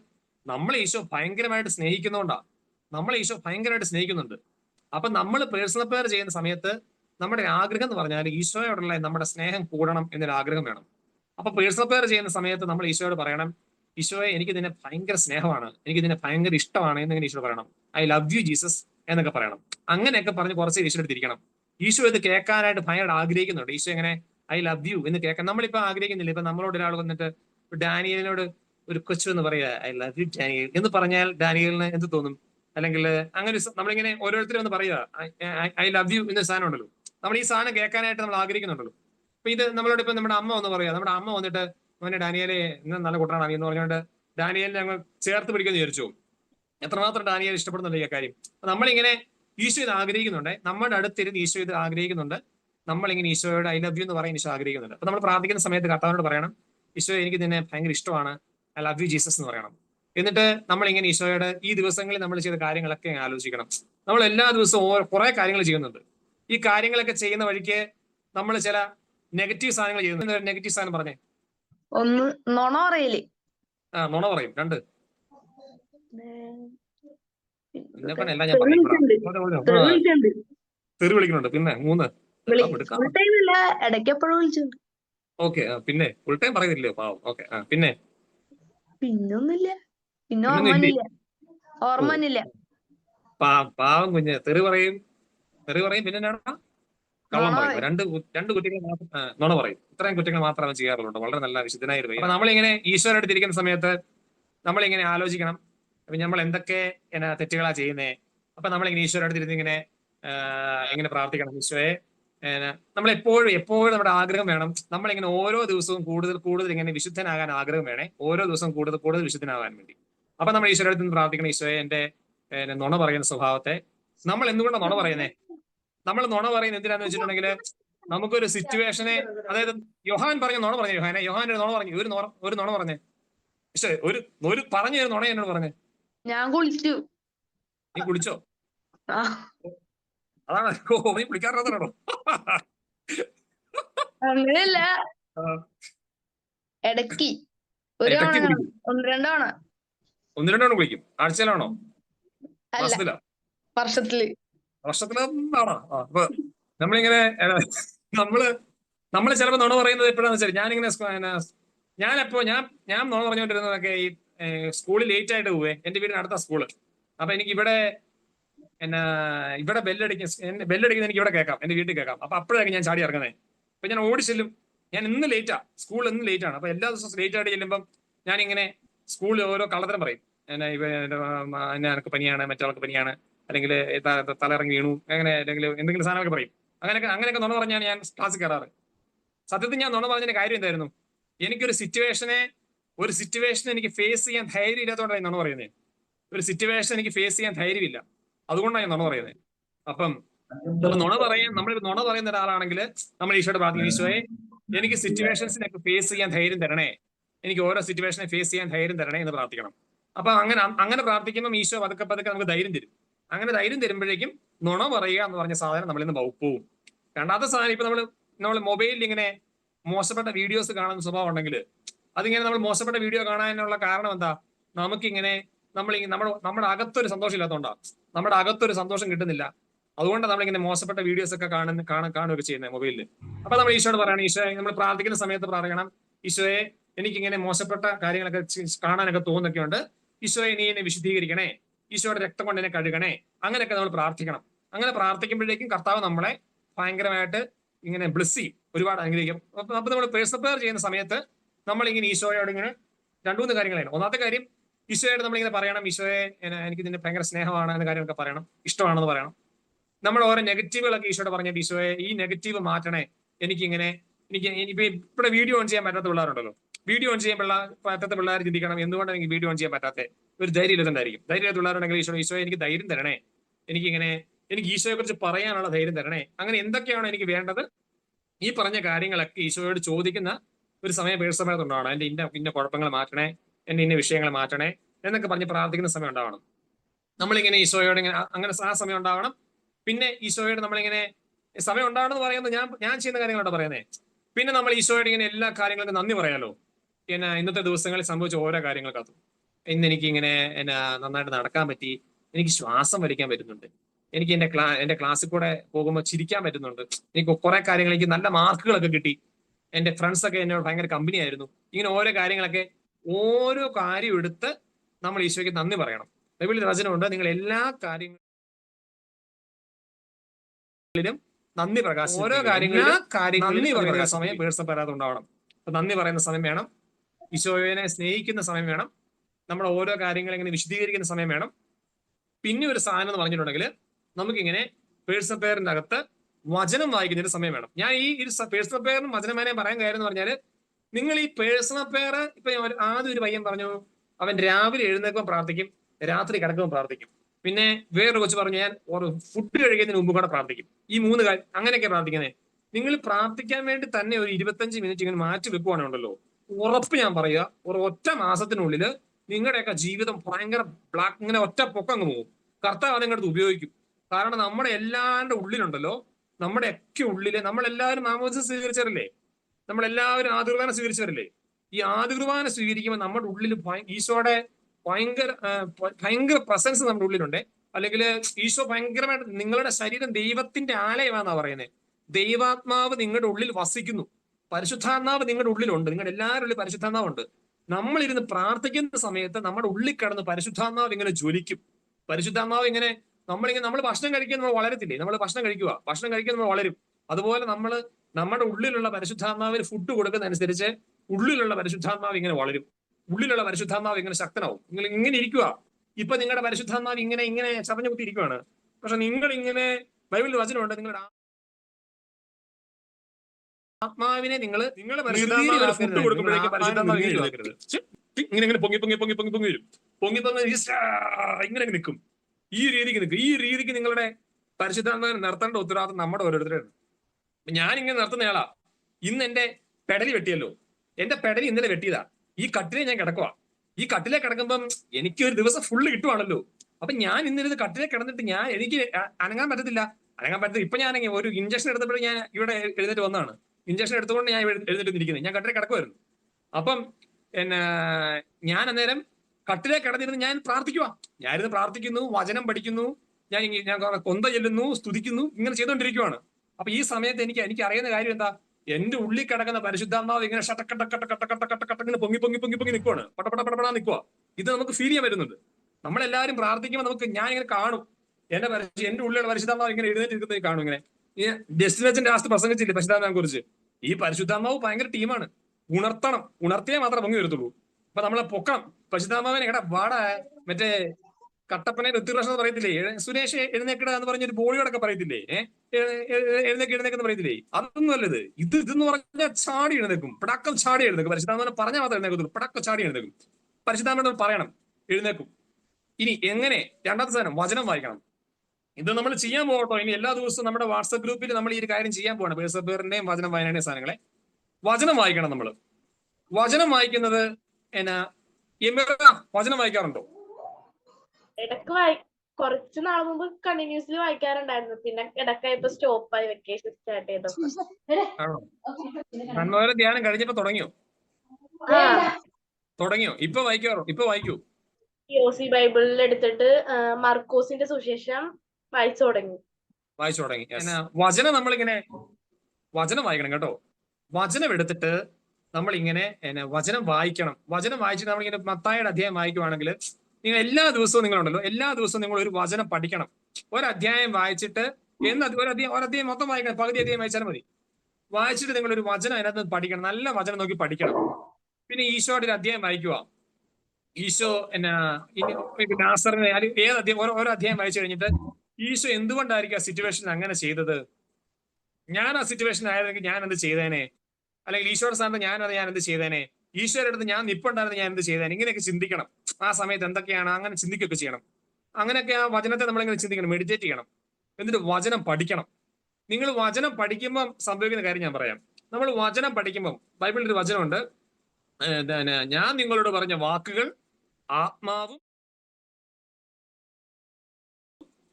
നമ്മൾ ഈശോ ഭയങ്കരമായിട്ട് സ്നേഹിക്കുന്നതുകൊണ്ടാ നമ്മൾ ഈശോ ഭയങ്കരമായിട്ട് സ്നേഹിക്കുന്നുണ്ട്. അപ്പൊ നമ്മൾ പേഴ്സണൽ പ്രയർ ചെയ്യുന്ന സമയത്ത് നമ്മുടെ ആഗ്രഹം എന്ന് പറഞ്ഞാൽ ഈശോയോടുള്ള നമ്മുടെ സ്നേഹം കൂടണം എന്നൊരു ആഗ്രഹം വേണം. അപ്പൊ പേഴ്സണൽ പെയർ ചെയ്യുന്ന സമയത്ത് നമ്മൾ ഈശോയോട് പറയണം ഈശോയെ എനിക്ക് ഇതിനെ ഭയങ്കര സ്നേഹമാണ്. എനിക്ക് ഇതിനെ ഭയങ്കര ഇഷ്ടമാണ് എന്നിങ്ങനെ ഈശോ പറയണം. ഐ ലവ് യു ജീസസ് എന്നൊക്കെ പറയണം. അങ്ങനെയൊക്കെ പറഞ്ഞ് കുറച്ച് ഈശോ എടുത്തിരിക്കണം ഈശോ ഇത് കേൾക്കാനായിട്ട് ഭയങ്കര ആഗ്രഹിക്കുന്നുണ്ട്. ഈശോ എങ്ങനെ ഐ ലവ് യു എന്ന് കേൾക്കാൻ നമ്മളിപ്പോ ആഗ്രഹിക്കുന്നില്ല. ഇപ്പൊ നമ്മളോട് ഒരാൾ വന്നിട്ട് ഡാനിയലിനോട് ഒരു കൊച്ചു എന്ന് പറയാ ഐ ലവ് യു ഡാനിയൽ എന്ന് പറഞ്ഞാൽ ഡാനിയലിന് എന്ത് തോന്നും? അല്ലെങ്കിൽ അങ്ങനെ നമ്മളിങ്ങനെ ഓരോരുത്തരും ഒന്ന് പറയുക ഐ ലവ് യു എന്ന സാധനം ഉണ്ടല്ലോ. നമ്മൾ ഈ സാധനം കേൾക്കാനായിട്ട് നമ്മൾ ആഗ്രഹിക്കുന്നുണ്ടല്ലോ. അപ്പൊ ഇത് നമ്മളോട് ഇപ്പൊ നമ്മുടെ അമ്മ ഒന്ന് പറയാം നമ്മുടെ അമ്മ വന്നിട്ട് മോനെ ഡാനിയലെ നല്ല കുട്ടനാണ് നീ എന്ന് പറഞ്ഞുകൊണ്ട് ഡാനിയലിനെ ഞങ്ങൾ ചേർത്ത് പിടിക്കുമെന്ന് വിചാരിച്ചു. എത്രമാത്രം ഡാനിയൽ ഇഷ്ടപ്പെടുന്നുണ്ട് ഈ കാര്യം നമ്മളിങ്ങനെ ഈശോ ഇത് ആഗ്രഹിക്കുന്നുണ്ട്. നമ്മുടെ അടുത്തിരുന്ന് ഈശോ ഇത് ആഗ്രഹിക്കുന്നുണ്ട്. നമ്മളിങ്ങനെ ഈശോയോട് ഐ ലവ് യു എന്ന് പറയാൻ ഈശോ ആഗ്രഹിക്കുന്നുണ്ട്. അപ്പൊ നമ്മൾ പ്രാർത്ഥിക്കുന്ന സമയത്ത് കർത്താവിനോട് പറയണം ഈശോ എനിക്ക് നിന്നെ ഭയങ്കര ഇഷ്ടമാണ്. ഐ ലവ് യു ജീസസ് എന്ന് പറയണം. എന്നിട്ട് നമ്മളിങ്ങനെ ഈശോയുടെ ഈ ദിവസങ്ങളിൽ നമ്മൾ ചെയ്ത കാര്യങ്ങളൊക്കെ ആലോചിക്കണം. നമ്മൾ എല്ലാ ദിവസവും കുറെ കാര്യങ്ങൾ ചെയ്യുന്നുണ്ട്. ഈ കാര്യങ്ങളൊക്കെ ചെയ്യുന്ന വഴിക്ക് നമ്മൾ ചില നെഗറ്റീവ് സാധനങ്ങൾ ചെയ്യുന്നു. നെഗറ്റീവ് സാധനം പറഞ്ഞേ? ഒന്ന് നുണ പറയൽ. ആ നുണ പറയും. രണ്ട്. തെറി. വിളിക്കുന്നുണ്ട്. പിന്നെ മൂന്ന്. ഓക്കെ പിന്നെ. ഫുൾ ടൈം പറയുന്നില്ലേ പാവം ഓക്കെ പിന്നെ? പിന്നൊന്നുമില്ല. പിന്നെ ഓർമ്മനില്ല പാവം കുഞ്ഞ്. തെറി പറയും. തെറി പറയും. പിന്നെ എന്നാണ് കള്ളം പറയും. രണ്ട് രണ്ട് കുറ്റങ്ങൾ നുണ പറയും. ഇത്രയും കുറ്റങ്ങൾ മാത്രം അവൻ ചെയ്യാറുള്ളൂ. വളരെ നല്ല വിശുദ്ധനായ ഒരു പയ്യൻ. അപ്പൊ നമ്മളിങ്ങനെ ഈശ്വരൻ തിരിക്കുന്ന സമയത്ത് നമ്മളിങ്ങനെ ആലോചിക്കണം. അപ്പൊ നമ്മൾ എന്തൊക്കെ എന്നാ തെറ്റുകളാ ചെയ്യുന്നേ? അപ്പൊ നമ്മളിങ്ങനെ ഈശ്വരൻ തിരിഞ്ഞ് ഇങ്ങനെ എങ്ങനെ പ്രാർത്ഥിക്കണം. ഈശോയെ നമ്മൾ എപ്പോഴും എപ്പോഴും നമ്മുടെ ആഗ്രഹം വേണം. നമ്മളിങ്ങനെ ഓരോ ദിവസവും കൂടുതൽ കൂടുതൽ ഇങ്ങനെ വിശുദ്ധനാകാൻ ആഗ്രഹം വേണേ. ഓരോ ദിവസവും കൂടുതൽ കൂടുതൽ വിശുദ്ധനാകാൻ വേണ്ടി. അപ്പൊ നമ്മൾ ഈശ്വരത്തിൽ നിന്ന് പ്രാർത്ഥിക്കണം. ഈശോയെ എന്റെ നുണ പറയുന്ന സ്വഭാവത്തെ. നമ്മൾ എന്തുകൊണ്ടാണ് നുണ പറയുന്നേ? നമ്മൾ നുണ പറയുന്നത് എന്തിനാന്ന് വെച്ചിട്ടുണ്ടെങ്കിൽ നമുക്കൊരു സിറ്റുവേഷനെ അതായത് യോഹാൻ പറഞ്ഞ നുണ പറഞ്ഞു യോഹാനെ. യോഹാൻ ഒരു നുണ പറഞ്ഞു. ഒരു നുണ ഒരു നുണ പറഞ്ഞു. പക്ഷേ ഒരു ഒരു പറഞ്ഞ ഒരു നുണ എന്നോട് പറഞ്ഞേ. ഞാൻ കുളിച്ചു. നീ കുളിച്ചോ? അതാണ്. നീ കുളിക്കാറുള്ളതാണോ അങ്ങനെയല്ല. ഇടയ്ക്ക്. ഒരു ഒന്ന് രണ്ടവണ ഒന്ന് രണ്ടോണം കുളിക്കും. ആഴ്ചയിലാണോ? വർഷത്തിൽ. വർഷത്തിലാണോ ആ അപ്പൊ നമ്മളിങ്ങനെ നമ്മൾ നമ്മൾ ചിലപ്പോ നുണ പറയുന്നത് എപ്പോഴാന്ന് വെച്ചാൽ ഞാനിങ്ങനെ ഞാൻ എപ്പോ ഞാൻ ഞാൻ നുണ പറഞ്ഞുകൊണ്ടിരുന്നതൊക്കെ ഈ സ്കൂളിൽ ലേറ്റ് ആയിട്ട് പോവേ. എന്റെ വീടിന് അടുത്ത സ്കൂൾ. അപ്പൊ എനിക്ക് ഇവിടെ എന്നാ ഇവിടെ ബെല്ലടിക്കുന്ന ബെല്ലടിക്കുന്ന എനിക്ക് ഇവിടെ കേൾക്കാം. എന്റെ വീട്ടിൽ കേൾക്കാം. അപ്പൊ അപ്പോഴായിരിക്കും ഞാൻ ചാടി ഇറങ്ങുന്നത് അപ്പൊ ഞാൻ ഓടി ചെല്ലും. ഞാൻ ഇന്ന് ലേറ്റാ സ്കൂൾ ഇന്ന് ലേറ്റ് ആണ്. അപ്പൊ എല്ലാ ദിവസവും ലേറ്റ് ആയിട്ട് ചെല്ലുമ്പോൾ ഞാനിങ്ങനെ സ്കൂളിൽ ഓരോ കള്ളത്തരം പറയും. എന്നാ ഇവ എന്നെ എനിക്ക് പനിയാണ് മറ്റൊരാൾക്ക് പനിയാണ്. അല്ലെങ്കിൽ തലയിറങ്ങി വീണു അങ്ങനെ അല്ലെങ്കിൽ എന്തെങ്കിലും സാധനമൊക്കെ പറയും. അങ്ങനെയൊക്കെ അങ്ങനെയൊക്കെ നുണ പറഞ്ഞാണ് ഞാൻ ക്ലാസ്സിൽ കയറാറ് സത്യത്തിൽ ഞാൻ നുണ പറഞ്ഞതിന്റെ കാര്യം എന്തായിരുന്നു? എനിക്കൊരു സിറ്റുവേഷനെ ഒരു സിറ്റുവേഷൻ എനിക്ക് ഫേസ് ചെയ്യാൻ ധൈര്യം ഇല്ലാത്തതുകൊണ്ടാണ് നുണ പറയുന്നത് ഒരു സിറ്റുവേഷൻ എനിക്ക് ഫേസ് ചെയ്യാൻ ധൈര്യമില്ല. അതുകൊണ്ടാണ് ഞാൻ നുണ പറയുന്നത് അപ്പം നുണ പറയാൻ നമ്മൾ നുണ പറയുന്ന ഒരാളാണെങ്കിൽ നമ്മൾ ഈശോയുടെ പ്രാർത്ഥന ഈശോയെ എനിക്ക് സിറ്റുവേഷൻസിനൊക്കെ ഫേസ് ചെയ്യാൻ ധൈര്യം തരണേ. എനിക്ക് ഓരോ സിറ്റുവേഷനെ ഫേസ് ചെയ്യാൻ ധൈര്യം തരണേ എന്ന് പ്രാർത്ഥിക്കണം. അപ്പൊ അങ്ങനെ അങ്ങനെ പ്രാർത്ഥിക്കുമ്പോൾ ഈശോ പതുക്കെ പതുക്കെ നമുക്ക് ധൈര്യം തരും. അങ്ങനെ ധൈര്യം തരുമ്പോഴേക്കും നുണ പറയുക എന്ന് പറഞ്ഞ സാധനം നമ്മളിൽ നിന്ന് പോകും രണ്ടാമത്തെ സാധനം ഇപ്പൊ നമ്മൾ നമ്മൾ മൊബൈലിൽ ഇങ്ങനെ മോശപ്പെട്ട വീഡിയോസ് കാണുന്ന സ്വഭാവം ഉണ്ടെങ്കിൽ അതിങ്ങനെ നമ്മൾ മോശപ്പെട്ട വീഡിയോ കാണാനുള്ള കാരണം എന്താ? നമുക്കിങ്ങനെ നമ്മൾ നമ്മുടെ നമ്മുടെ അകത്തൊരു സന്തോഷം ഇല്ലാത്തതുകൊണ്ടാണ് നമ്മുടെ അകത്തൊരു സന്തോഷം കിട്ടുന്നില്ല. അതുകൊണ്ട് നമ്മളിങ്ങനെ മോശപ്പെട്ട വീഡിയോസ് ഒക്കെ കാണുന്ന കാണാൻ കാണുകയൊക്കെ ചെയ്യുന്നത് മൊബൈലിൽ അപ്പൊ നമ്മൾ ഈശോയോട് പറയണം ഈശോ നമ്മൾ പ്രാർത്ഥിക്കുന്ന സമയത്ത് പറയണം ഈശോയെ എനിക്കിങ്ങനെ മോശപ്പെട്ട കാര്യങ്ങളൊക്കെ കാണാനൊക്കെ തോന്നുന്നൊക്കെയുണ്ട്. ഈശോയെ നീ എന്നെ വിശുദ്ധീകരിക്കണേ. ഈശോയുടെ രക്തം കൊണ്ട് എന്നെ കഴുകണേ. അങ്ങനെയൊക്കെ നമ്മൾ പ്രാർത്ഥിക്കണം. അങ്ങനെ പ്രാർത്ഥിക്കുമ്പോഴേക്കും കർത്താവ് നമ്മളെ ഭയങ്കരമായിട്ട് ഇങ്ങനെ ബ്ലസ് ചെയ്യും. ഒരുപാട് അനുഗ്രഹിക്കും. അപ്പൊ അപ്പൊ നമ്മൾ പേഴ്സണൽ ചെയ്യുന്ന സമയത്ത് നമ്മൾ ഇങ്ങനെ ഈശോയോട് ഇങ്ങനെ രണ്ടു മൂന്ന് കാര്യങ്ങളാണ്. ഒന്നാമത്തെ കാര്യം ഈശോയോട് നമ്മളിങ്ങനെ പറയണം ഈശോയെ എനിക്ക് ഇതിന്റെ ഭയങ്കര സ്നേഹമാണ് എന്ന കാര്യങ്ങളൊക്കെ പറയണം. ഇഷ്ടമാണെന്ന് പറയണം. നമ്മൾ ഓരോ നെഗറ്റീവുകളൊക്കെ ഈശോയോട് പറഞ്ഞിട്ട് ഈശോയെ ഈ നെഗറ്റീവ് മാറ്റണേ. എനിക്കിങ്ങനെ എനിക്ക് ഇപ്പൊ ഇവിടെ വീഡിയോ ഓൺ ചെയ്യാൻ പറ്റാത്ത പിള്ളേരുണ്ടല്ലോ. വീഡിയോ ഓൺ ചെയ്യാൻ പിള്ളേർ പറ്റാത്ത പിള്ളേർ ചിന്തിക്കണം. എന്തുകൊണ്ടാണ് എനിക്ക് വീഡിയോ ഓൺ ചെയ്യാൻ പറ്റാത്ത? ഒരു ധൈര്യം ഇല്ലാത്തതായിരിക്കും ധൈര്യം പിള്ളേരുണ്ടെങ്കിൽ ഈശോ ഈശോ എനിക്ക് ധൈര്യം തരണേ. എനിക്കിങ്ങനെ എനിക്ക് ഈശോയെ കുറിച്ച് പറയാനുള്ള ധൈര്യം തരണേ. അങ്ങനെ എന്തൊക്കെയാണ് എനിക്ക് വേണ്ടത്? ഈ പറഞ്ഞ കാര്യങ്ങളൊക്കെ ഈശോയോട് ചോദിക്കുന്ന ഒരു സമയം പേഴ്സണൽ ഉണ്ടാവണം എന്റെ ഇന്ന ഇന്ന കുഴപ്പങ്ങൾ മാറ്റണേ. എന്റെ ഇന്ന വിഷയങ്ങൾ മാറ്റണേ. എന്നൊക്കെ പറഞ്ഞ് പ്രാർത്ഥിക്കുന്ന സമയം ഉണ്ടാവണം. നമ്മളിങ്ങനെ ഈശോയോട് ഇങ്ങനെ അങ്ങനെ ആ സമയം ഉണ്ടാവണം. പിന്നെ ഈശോയോട് നമ്മളിങ്ങനെ സമയം ഉണ്ടാവണം എന്ന് പറയുന്നത് ഞാൻ ഞാൻ ചെയ്യുന്ന കാര്യങ്ങളോട് പറയുന്നത് പിന്നെ നമ്മൾ ഈശോയോട് ഇങ്ങനെ എല്ലാ കാര്യങ്ങൾക്കും നന്ദി പറയാലോ? പിന്നെ ഇന്നത്തെ ദിവസങ്ങളിൽ സംഭവിച്ച ഓരോ കാര്യങ്ങൾക്കകത്തും ഇന്ന് എനിക്ക് ഇങ്ങനെ എന്നാ നന്നായിട്ട് നടക്കാൻ പറ്റി എനിക്ക് ശ്വാസം വലിക്കാൻ പറ്റുന്നുണ്ട് എനിക്ക് എന്റെ ക്ലാ എന്റെ ക്ലാസ്സിൽ കൂടെ പോകുമ്പോൾ ചിരിക്കാൻ പറ്റുന്നുണ്ട് എനിക്ക് കുറെ കാര്യങ്ങൾ എനിക്ക് നല്ല മാർക്കുകളൊക്കെ കിട്ടി എന്റെ ഫ്രണ്ട്സ് ഒക്കെ എന്നോട് ഭയങ്കര കമ്പനി ആയിരുന്നു. ഇങ്ങനെ ഓരോ കാര്യങ്ങളൊക്കെ ഓരോ കാര്യം എടുത്ത് നമ്മൾ ഈശോയ്ക്ക് നന്ദി പറയണം. ബൈബിളിൽ രചനമുണ്ട് നിങ്ങൾ എല്ലാ കാര്യങ്ങളിലും നന്ദി പ്രകാശം ഓരോ കാര്യങ്ങളിലും നന്ദി പറയുന്ന സമയം പേഴ്സൺ പറയാതെ ഉണ്ടാവണം. നന്ദി പറയുന്ന സമയം വേണം. ഈശോയെ സ്നേഹിക്കുന്ന സമയം വേണം. നമ്മൾ ഓരോ കാര്യങ്ങൾ ഇങ്ങനെ വിശദീകരിക്കുന്ന സമയം വേണം. പിന്നെ ഒരു സാധനം എന്ന് പറഞ്ഞിട്ടുണ്ടെങ്കിൽ നമുക്കിങ്ങനെ പേഴ്സണൽ പെയറിന്റെ അകത്ത് വചനം വായിക്കുന്ന ഒരു സമയം വേണം. ഞാൻ ഈ ഒരു പേഴ്സണൽ പെയറിനും വചനം വേണേ പറയാൻ കാര്യം എന്ന് പറഞ്ഞാൽ നിങ്ങൾ ഈ പേഴ്സണൽ പെയർ ഇപ്പൊ ആദ്യം ഒരു പയ്യൻ പറഞ്ഞു അവൻ രാവിലെ എഴുന്നേൽക്കുമ്പോൾ പ്രാർത്ഥിക്കും രാത്രി കിടക്കുമ്പോൾ പ്രാർത്ഥിക്കും. പിന്നെ വേറൊരു കൊച്ചു പറഞ്ഞു ഞാൻ ഒരു ഫുഡ് കഴിക്കുന്നതിന് മുമ്പ് കൂടെ പ്രാർത്ഥിക്കും. ഈ മൂന്ന് കാര്യം അങ്ങനെയൊക്കെ പ്രാർത്ഥിക്കുന്നത് നിങ്ങൾ പ്രാർത്ഥിക്കാൻ വേണ്ടി തന്നെ ഒരു ഇരുപത്തഞ്ച് മിനിറ്റ് ഇങ്ങനെ മാറ്റി വെക്കുവാണുണ്ടല്ലോ. ഉറപ്പ് ഞാൻ പറയുക. ഒരു ഒറ്റ മാസത്തിനുള്ളിൽ നിങ്ങളുടെയൊക്കെ ജീവിതം ഭയങ്കര ബ്ലാക്ക് ഇങ്ങനെ ഒറ്റ പൊക്കം അങ്ങ് പോകും. കർത്താവ് അതിങ്ങടുത്ത് ഉപയോഗിക്കും. കാരണം നമ്മുടെ എല്ലാവരുടെ ഉള്ളിലുണ്ടല്ലോ. നമ്മുടെ ഒക്കെ ഉള്ളിൽ നമ്മളെല്ലാവരും നാമോദിസം സ്വീകരിച്ചവരല്ലേ? നമ്മളെല്ലാവരും ആതിർവാനം സ്വീകരിച്ചവരല്ലേ? ഈ ആദിർവാന സ്വീകരിക്കുമ്പോൾ നമ്മുടെ ഉള്ളിൽ ഈശോയുടെ ഭയങ്കര ഭയങ്കര പ്രസൻസ് നമ്മുടെ ഉള്ളിലുണ്ട്. അല്ലെങ്കിൽ ഈശോ ഭയങ്കരമായിട്ട് നിങ്ങളുടെ ശരീരം ദൈവത്തിന്റെ ആലയമാണെന്നാണ് പറയുന്നത് ദൈവാത്മാവ് നിങ്ങളുടെ ഉള്ളിൽ വസിക്കുന്നു. പരിശുദ്ധാത്മാവ് നിങ്ങളുടെ ഉള്ളിലുണ്ട്. നിങ്ങളുടെ എല്ലാവരുടെ ഉള്ളിൽ പരിശുദ്ധാത്മാവുണ്ട്. നമ്മളിരുന്ന് പ്രാർത്ഥിക്കുന്ന സമയത്ത് നമ്മുടെ ഉള്ളിൽ കിടന്ന് പരിശുദ്ധാത്മാവ് ഇങ്ങനെ ജ്വലിക്കും. പരിശുദ്ധാത്മാവ് ഇങ്ങനെ നമ്മളിങ്ങനെ നമ്മൾ ഭക്ഷണം കഴിക്കാൻ നമ്മൾ വളരത്തില്ലേ? നമ്മൾ ഭക്ഷണം കഴിക്കുക ഭക്ഷണം കഴിക്കാൻ നമ്മൾ വളരും. അതുപോലെ നമ്മൾ നമ്മുടെ ഉള്ളിലുള്ള പരിശുദ്ധാത്മാവിന് ഫുഡ് കൊടുക്കുന്ന അനുസരിച്ച് ഉള്ളിലുള്ള പരിശുദ്ധാത്മാവ് ഇങ്ങനെ വളരും. ഉള്ളിലുള്ള പരിശുദ്ധാത്മാവ് ഇങ്ങനെ ശക്തനാവും. നിങ്ങൾ ഇങ്ങനെ ഇരിക്കുക ഇപ്പൊ നിങ്ങളുടെ പരിശുദ്ധാത്മാവ് ഇങ്ങനെ ഇങ്ങനെ ചതഞ്ഞു കുത്തി ഇരിക്കുവാണ്. പക്ഷെ നിങ്ങൾ ഇങ്ങനെ ബൈബിളിൽ വചനമുണ്ട്. നിങ്ങളുടെ ആത്മാവിനെ നിങ്ങൾ നിങ്ങൾ ഫുഡ് കൊടുക്കുമ്പോഴേക്കും ഇങ്ങനെ ഇങ്ങനെ പൊങ്ങി പൊങ്ങി പൊങ്ങി പൊങ്ങി പൊങ്ങി വരും. പൊങ്ങി പൊങ്ങി ഇങ്ങനെ നിൽക്കും. ഈ രീതിക്ക് നിൽക്കും. ഈ രീതിക്ക് നിങ്ങളുടെ പരിശുദ്ധാത്മാവിനെ നിർത്തേണ്ട ഉത്തരവാദിത്വം നമ്മുടെ ഓരോരുത്തരും ഞാൻ ഇങ്ങനെ നിർത്തുന്നയാളാ. ഇന്ന് എന്റെ പെടലി വെട്ടിയല്ലോ. എന്റെ പെടലി ഇന്നലെ വെട്ടിയതാ. ഈ കട്ടിലെ ഞാൻ കിടക്കുവാ. ഈ കട്ടിലെ കിടക്കുമ്പം എനിക്ക് ഒരു ദിവസം ഫുള്ള് കിട്ടുവാണല്ലോ. അപ്പൊ ഞാൻ ഇന്നിരുന്ന് കട്ടിലെ കിടന്നിട്ട് ഞാൻ എനിക്ക് അനങ്ങാൻ പറ്റത്തില്ല. അനങ്ങാൻ പറ്റത്തില്ല. ഇപ്പൊ ഞാൻ ഒരു ഇഞ്ചക്ഷൻ എടുത്തപ്പോഴും ഞാൻ ഇവിടെ എഴുന്നേറ്റ് വന്നതാണ്. ഇഞ്ചക്ഷൻ എടുത്തുകൊണ്ട് ഞാൻ എഴുന്നേറ്റിരിക്കുന്നത് ഞാൻ കട്ടിലെ കിടക്കുമായിരുന്നു അപ്പം എന്നാ ഞാൻ അന്നേരം കട്ടിലെ കിടന്നിരുന്ന് ഞാൻ പ്രാർത്ഥിക്കുക ഞാനിരുന്ന് പ്രാർത്ഥിക്കുന്നു വചനം പഠിക്കുന്നു ഞാൻ ഞാൻ കൊന്ത ചെല്ലുന്നു സ്തുതിക്കുന്നു ഇങ്ങനെ ചെയ്തുകൊണ്ടിരിക്കുവാണ്. അപ്പൊ ഈ സമയത്ത് എനിക്ക് എനിക്ക് അറിയുന്ന കാര്യം എന്താ? എന്റെ ഉള്ളിൽ കിടക്കുന്ന പരിശുദ്ധാത്മാവ് ഇങ്ങനെ ഷട്ടക്കട്ട കട്ട കട്ട കട്ട കട്ട കട്ട ഇങ്ങനെ പൊങ്ങി പൊങ്ങി പൊങ്ങി പൊങ്ങി നിൽക്കുവാണ് പട പടപടാ പട പടാ നിൽക്കുക ഇത് നമുക്ക് ഫീൽ ചെയ്യാൻ വരുന്നുണ്ട് നമ്മളെല്ലാവരും പ്രാർത്ഥിക്കുമ്പോൾ നമുക്ക് ഞാൻ ഇങ്ങനെ കാണും എന്റെ എന്റെ ഉള്ളിലുള്ള പരിശുദ്ധാത്മാവ് ഇങ്ങനെ എഴുന്നേറ്റ് ഇരിക്കുന്നത് കാണും ഇങ്ങനെ. ഡെസ്റ്റിനേഷൻ ലാസ്റ്റ് പ്രസംഗിച്ചില്ലേ പരിശുദ്ധാത്മാവിനെ കുറിച്ച്? ഈ പരിശുദ്ധാത്മാവ് ഭയങ്കര ടീമാണ്. ഉണർത്തണം. ഉണർത്തിയാൽ മാത്രമേ പൊങ്ങി വരത്തുള്ളൂ. അപ്പൊ നമ്മളെ പൊക്കണം. പരിശുദ്ധാത്മാവിനെ എടാ വാടാ. മറ്റേ കട്ടപ്പനെ ഋത്തിക് റോഷൻ പറയത്തില്ലേ? സുരേഷ് എഴുന്നേക്കട എന്ന് പറഞ്ഞൊരു ബോളിയോടൊക്കെ പറയത്തില്ലേ? എഴുന്നേക്ക് എഴുന്നേക്കെന്ന് പറയത്തില്ലേ? അതൊന്നും അല്ലത്. ഇത് ഇതെന്ന് പറഞ്ഞാൽ ചാടി എഴുന്നേക്കും. പടക്കം ചാടി എഴുന്നേക്കും. പരിശുദ്ധാമനെ പറഞ്ഞാൽ മാത്രമേ എഴുന്നേക്കത്തുള്ളൂ. പടക്കം ചാടി എഴുന്നേക്കും. പരിശുദ്ധാമനോട് പറയണം. എഴുന്നേക്കും. ഇനി എങ്ങനെ? രണ്ടാമത്തെ സാധനം. വചനം വായിക്കണം. ഇത് നമ്മൾ ചെയ്യാൻ പോകട്ടോ. ഇനി എല്ലാ ദിവസവും നമ്മുടെ വാട്സപ്പ് ഗ്രൂപ്പിൽ നമ്മൾ ഈ ഒരു കാര്യം ചെയ്യാൻ പോകണം പേഴ്സപ്പേറിന്റെയും വചനം വായനയുടെയും സാധനങ്ങളെ. വചനം വായിക്കണം നമ്മൾ വചനം വായിക്കുന്നത് എന്നാ എമിറ വചനം വായിക്കാറുണ്ടോ? ഇടയ്ക്ക് വായി കുറച്ച് നാൾ മുമ്പ് കണ്ടിന്യൂസ്ലി വായിക്കാറുണ്ടായിരുന്നു. പിന്നെ ഇടക്കായപ്പോ സ്റ്റോപ്പായി വെക്കേഷൻ സ്റ്റാർട്ട് ചെയ്തപ്പോ. നന്മവരെ ധ്യാനം കഴിഞ്ഞപ്പോ തുടങ്ങിയോ? തുടങ്ങിയോ? ഇപ്പൊ വായിക്കാറോ? ഇപ്പൊ വായിക്കൂ? യോസി ബൈബിളിൽ എടുത്തിട്ട് മർക്കോസിന്റെ സുശേഷം വായിച്ചു തുടങ്ങി. വായിച്ചു തുടങ്ങി. എന്നാ വചനം നമ്മളിങ്ങനെ വചനം വായിക്കണം കേട്ടോ. വചനം എടുത്തിട്ട് നമ്മൾ ഇങ്ങനെ എന്നാ വചനം വായിക്കണം. വചനം വായിച്ചിട്ട് നമ്മളിങ്ങനെ മത്തായുടെ അധ്യായം വായിക്കുവാണെങ്കിൽ നിങ്ങൾ എല്ലാ ദിവസവും നിങ്ങളുണ്ടല്ലോ എല്ലാ ദിവസവും നിങ്ങൾ ഒരു വചനം പഠിക്കണം. ഒരു അധ്യായം വായിച്ചിട്ട് എന്ന് ഒരു അധ്യായം ഒരു അധ്യായം മൊത്തം വായിക്കണം പകുതി അധ്യായം വായിച്ചാൽ മതി. വായിച്ചിട്ട് നിങ്ങൾ ഒരു വചനം അതിനകത്ത് നിന്ന് പഠിക്കണം നല്ല വചനം നോക്കി പഠിക്കണം. പിന്നെ ഈശോയുടെ ഒരു അധ്യായം വായിക്കുക. ഈശോ എന്നാ നാസറിനെ അല്ലെങ്കിൽ ഏത് അധ്യായം ഓരോ ഓരോ അധ്യായം വായിച്ചു കഴിഞ്ഞിട്ട് ഈശോ എന്തുകൊണ്ടായിരിക്കും ആ സിറ്റുവേഷൻ അങ്ങനെ ചെയ്തത്? ഞാൻ ആ സിറ്റുവേഷൻ ആയിരുന്നെങ്കിൽ ഞാൻ എന്ത് ചെയ്തേനെ? അല്ലെങ്കിൽ ഈശോയുടെ സ്ഥാനത്ത് ഞാൻ അത് ഞാൻ എന്ത് ചെയ്തേനെ? ഈശോയുടെ അടുത്ത് ഞാൻ നിപ്പുണ്ടായിരുന്നു ഞാൻ എന്ത് ചെയ്തേനെ? ഇങ്ങനെയൊക്കെ ചിന്തിക്കണം. ആ സമയത്ത് എന്തൊക്കെയാണ്? അങ്ങനെ ചിന്തിക്കുകയൊക്കെ ചെയ്യണം. അങ്ങനെയൊക്കെ ആ വചനത്തെ നമ്മളിങ്ങനെ ചിന്തിക്കണം മെഡിറ്റേറ്റ് ചെയ്യണം. എന്നിട്ട് വചനം പഠിക്കണം. നിങ്ങൾ വചനം പഠിക്കുമ്പോൾ സംഭവിക്കുന്ന കാര്യം ഞാൻ പറയാം. നമ്മൾ വചനം പഠിക്കുമ്പോൾ ബൈബിളിൽ ഒരു വചനമുണ്ട് ഞാൻ നിങ്ങളോട് പറഞ്ഞ വാക്കുകൾ ആത്മാവും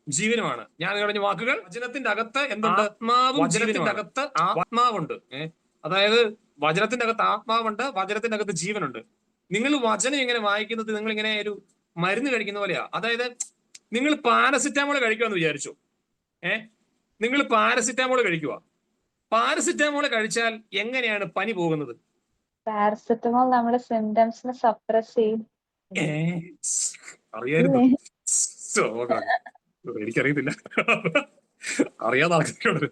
ജീവനുമാണ്. ഞാൻ പറഞ്ഞ വാക്കുകൾ? വചനത്തിന്റെ അകത്ത് എന്തുണ്ട്? ആത്മാവും വചനത്തിന്റെ അകത്ത് ആത്മാവുണ്ട്. ഏഹ് അതായത് വചനത്തിന്റെ അകത്ത് ആത്മാവുണ്ട് വചനത്തിന്റെ അകത്ത് ജീവനുണ്ട്. നിങ്ങൾ വചനം ഇങ്ങനെ വായിക്കുന്നത് നിങ്ങൾ ഇങ്ങനെ ഒരു മരുന്ന് കഴിക്കുന്ന പോലെയാ. അതായത് നിങ്ങൾ പാരസിറ്റാമോൾ കഴിക്കുമെന്ന് വിചാരിച്ചു. ഏഹ് നിങ്ങൾ പാരസിറ്റാമോൾ കഴിക്കുക പാരസിറ്റാമോൾ കഴിച്ചാൽ എങ്ങനെയാണ് പനി പോകുന്നത്? പാരസെറ്റമോൾ നമ്മുടെ സിംറ്റംസിനെ സപ്രസ് ചെയ്യും. ഏ, അറിയായിരുന്നു. So, okay. എനിക്കറിയത്തില്ല. അറിയാതെ ആൾക്കാരോട്.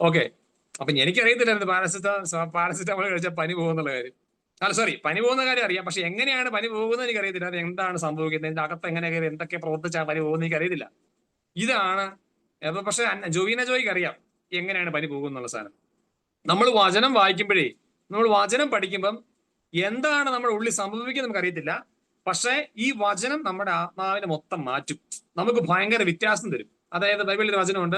ഓക്കെ അപ്പൊ എനിക്കറിയത്തില്ലായിരുന്നു പാരസെറ്റാ പാരസെറ്റാമോൾ കഴിച്ചാൽ പനി പോകുന്നുള്ള കാര്യം. അല്ല സോറി പനി പോകുന്ന കാര്യം അറിയാം. പക്ഷെ എങ്ങനെയാണ് പനി പോകുന്നത് എനിക്കറിയത്തില്ല. അത് എന്താണ് സംഭവിക്കുന്നത്? ഇതിന്റെ അകത്ത് എങ്ങനെ കയറി എന്തൊക്കെ പ്രവർത്തിച്ചാൽ പനി പോകുന്നത് എനിക്കറിയത്തില്ല. ഇതാണ്. പക്ഷെ ജോയിന ജോയിക്ക് അറിയാം എങ്ങനെയാണ് പനി പോകുന്നുള്ള സാധനം. നമ്മൾ വചനം വായിക്കുമ്പോഴേ നമ്മൾ വചനം പഠിക്കുമ്പം എന്താണ് നമ്മുടെ ഉള്ളിൽ സംഭവിക്കുന്നത് നമുക്ക് അറിയത്തില്ല പക്ഷേ ഈ വചനം നമ്മുടെ ആത്മാവിനെ മൊത്തം മാറ്റും. നമുക്ക് ഭയങ്കര വ്യത്യാസം തരും. അതായത് ബൈബിളിൽ വചനമുണ്ട്.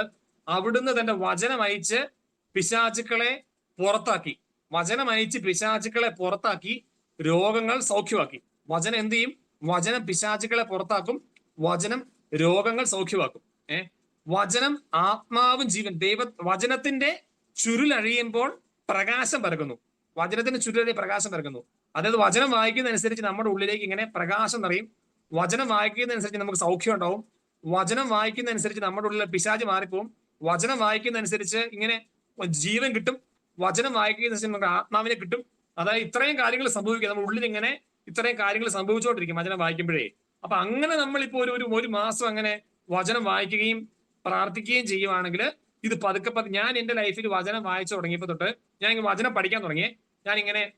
അവിടുന്ന് തന്റെ വചനം അയച്ച് പിശാചുക്കളെ പുറത്താക്കി. വചനം അയച്ച് പിശാചുക്കളെ പുറത്താക്കി രോഗങ്ങൾ സൗഖ്യമാക്കി. വചനം എന്ത് ചെയ്യും? വചനം പിശാചുക്കളെ പുറത്താക്കും. വചനം രോഗങ്ങൾ സൗഖ്യമാക്കും. ഏ? വചനം ആത്മാവും ജീവൻ. ദൈവ വചനത്തിന്റെ ചുരുളഴിയുമ്പോൾ പ്രകാശം പരക്കുന്നു. വചനത്തിന്റെ ചുരുളഴി പ്രകാശം പരക്കുന്നു. അതായത് വചനം വായിക്കുന്നതനുസരിച്ച് നമ്മുടെ ഉള്ളിലേക്ക് ഇങ്ങനെ പ്രകാശം നിറയും. വചനം വായിക്കുന്നതനുസരിച്ച് നമുക്ക് സൗഖ്യം ഉണ്ടാവും. വചനം വായിക്കുന്നതനുസരിച്ച് നമ്മുടെ ഉള്ളിലെ പിശാജ് മാറിപ്പോവും. വചനം വായിക്കുന്നതനുസരിച്ച് ഇങ്ങനെ ജീവൻ കിട്ടും. വചനം വായിക്കുന്നതനുസരിച്ച് നമുക്ക് ആത്മാവിനെ കിട്ടും. അതായത് ഇത്രയും കാര്യങ്ങൾ സംഭവിക്കുക നമ്മുടെ ഉള്ളിൽ ഇങ്ങനെ ഇത്രയും കാര്യങ്ങൾ സംഭവിച്ചുകൊണ്ടിരിക്കും വചനം വായിക്കുമ്പോഴേ. അപ്പൊ അങ്ങനെ നമ്മളിപ്പോ ഒരു ഒരു ഒരു മാസം അങ്ങനെ വചനം വായിക്കുകയും പ്രാർത്ഥിക്കുകയും ചെയ്യുവാണെങ്കിൽ ഇത് പതുക്കെ പതുക്കെ ഞാൻ എന്റെ ലൈഫിൽ വചനം വായിച്ചു തുടങ്ങിയപ്പോ തൊട്ട് ഞാൻ വചനം പഠിക്കാൻ തുടങ്ങിയേ ഞാൻ ഇങ്ങനെ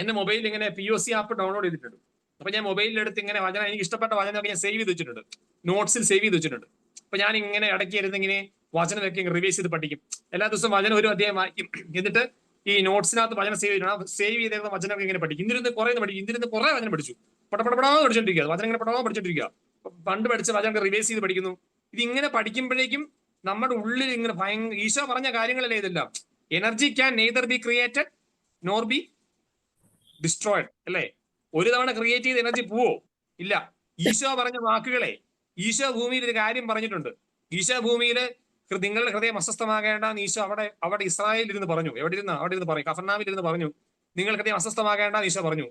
എന്റെ മൊബൈലിൽ ഇങ്ങനെ P O C app download ചെയ്തിട്ടുണ്ട്. അപ്പൊ ഞാൻ മൊബൈലിൽ എടുത്ത് ഇങ്ങനെ വചന എനിക്ക് ഇഷ്ടപ്പെട്ട വചനമൊക്കെ ഞാൻ സേവ് ചെയ്ത് വെച്ചിട്ടുണ്ട്. നോട്ട്സിൽ സേവ് ചെയ്ത് വെച്ചിട്ടുണ്ട്. അപ്പൊ ഞാൻ ഇങ്ങനെ ഇടയ്ക്ക് ഇരുന്ന് ഇങ്ങനെ വചനമൊക്കെ റിവൈസ് ചെയ്ത് പഠിക്കും. എല്ലാ ദിവസവും വചനം ഒരു അധ്യായം വായിക്കും. എന്നിട്ട് ഈ നോട്ട്സിനകത്ത് വചനം സേവ് ചെയ്യണം സേവ് ചെയ്തിരുന്ന വചനമൊക്കെ ഇങ്ങനെ പഠിക്കും. ഇന്നിരുന്ന് കുറെ പഠിക്കും. ഇന്നിരുന്ന് കുറെ വചനം പഠിച്ചു. പടപടപടാന്ന് പഠിച്ചോണ്ടിരിക്കുക വചനം ഇങ്ങനെ പടപടാന്ന് പഠിച്ചോണ്ടിരിക്കുക പണ്ട് പഠിച്ച വചനമൊക്കെ റിവൈസ് ചെയ്ത് പഠിക്കുന്നു. ഇത് ഇങ്ങനെ പഠിക്കുമ്പോഴേക്കും നമ്മുടെ ഉള്ളിൽ ഇങ്ങനെ ഭയങ്കര ഈശോ പറഞ്ഞ കാര്യങ്ങളല്ലേ ഇതെല്ലാം? Energy can neither be created nor be destroyed അല്ലേ? ഒരു തവണ ക്രിയേറ്റ് ചെയ്ത എനർജി പോവോ? ഇല്ല. ഈശോ പറഞ്ഞ വാക്കുകളെ ഈശോ ഭൂമിയിൽ ഒരു കാര്യം പറഞ്ഞിട്ടുണ്ട്. ഈശോ ഭൂമിയിൽ നിങ്ങളുടെ ഹൃദയം അസ്വസ്ഥമാകേണ്ട എന്ന് ഈശോ അവിടെ അവിടെ ഇസ്രായേലിൽ ഇരുന്ന് പറഞ്ഞു. എവിടെ ഇരുന്ന് അവിടെ ഇരുന്ന് പറയും കഫർനാമിൽ ഇരുന്ന് പറഞ്ഞു. നിങ്ങൾ ഹൃദയം അസ്വസ്ഥമാകേണ്ട എന്ന് ഈശോ പറഞ്ഞു.